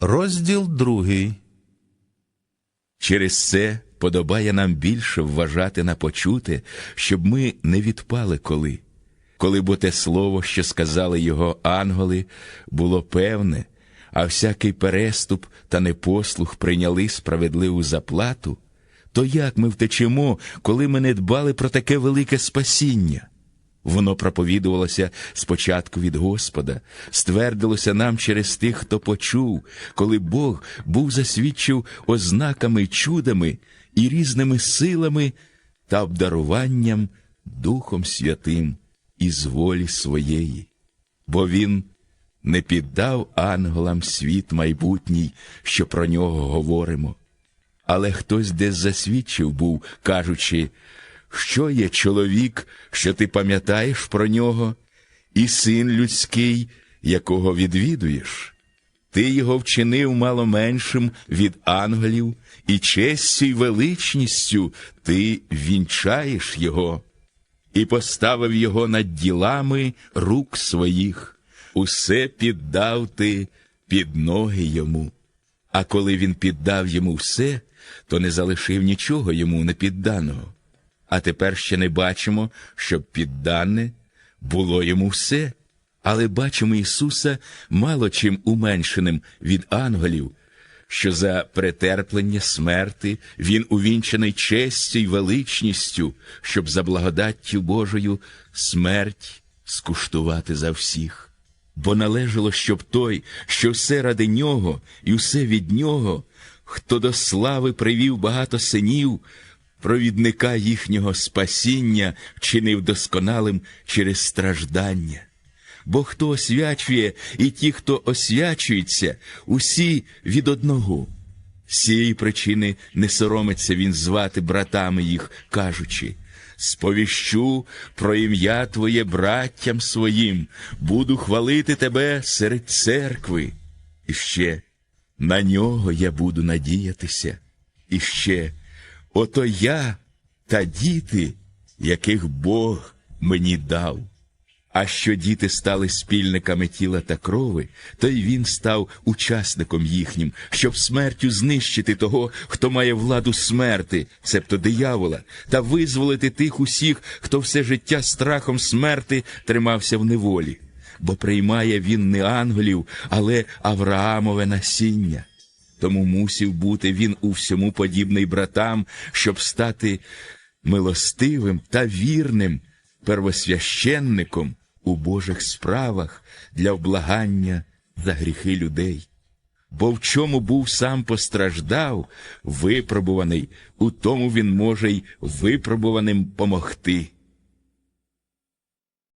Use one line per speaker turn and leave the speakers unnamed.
Розділ другий.
Через це подобає нам більше вважати на почуте, щоб ми не відпали коли. Коли бо те слово, що сказали його ангели, було певне, а всякий переступ та непослух прийняли справедливу заплату, то як ми втечемо, коли ми не дбали про таке велике спасіння? Воно проповідувалося спочатку від Господа, ствердилося нам через тих, хто почув, коли Бог був засвідчив ознаками, чудами і різними силами та обдаруванням Духом Святим із волі своєї. Бо Він не піддав ангелам світ майбутній, що про нього говоримо. Але хтось десь засвідчив був, кажучи, що є чоловік, що ти пам'ятаєш про нього, і син людський, якого відвідуєш. Ти його вчинив мало меншим від ангелів, і честю й величністю ти вінчаєш його, і поставив його над ділами рук своїх, усе піддав ти під ноги йому. А коли він піддав йому все, то не залишив нічого йому непідданого. А тепер ще не бачимо, щоб піддане було йому все. Але бачимо Ісуса мало чим уменшеним від ангелів, що за претерплення смерти Він увінчений честю й величністю, щоб за благодаттю Божою смерть скуштувати за всіх. Бо належало, щоб той, що все ради нього і все від нього, хто до слави привів багато синів, провідника їхнього спасіння вчинив досконалим через страждання. Бо хто освячує, і ті, хто освячується, усі від одного. З цієї причини не соромиться він звати братами їх, кажучи, сповіщу про ім'я Твоє браттям своїм, буду хвалити тебе серед церкви. І ще на нього я буду надіятися. І ще ото я та діти, яких Бог мені дав. А що діти стали спільниками тіла та крови, то й він став учасником їхнім, щоб смертю знищити того, хто має владу смерти, цебто диявола, та визволити тих усіх, хто все життя страхом смерти тримався в неволі. Бо приймає він не ангелів, але Авраамове насіння. Тому мусів бути він у всьому подібний братам, щоб стати милостивим та вірним первосвященником у Божих справах для вблагання за гріхи людей. Бо в чому був сам постраждав, випробуваний, у тому він може й випробуваним помогти.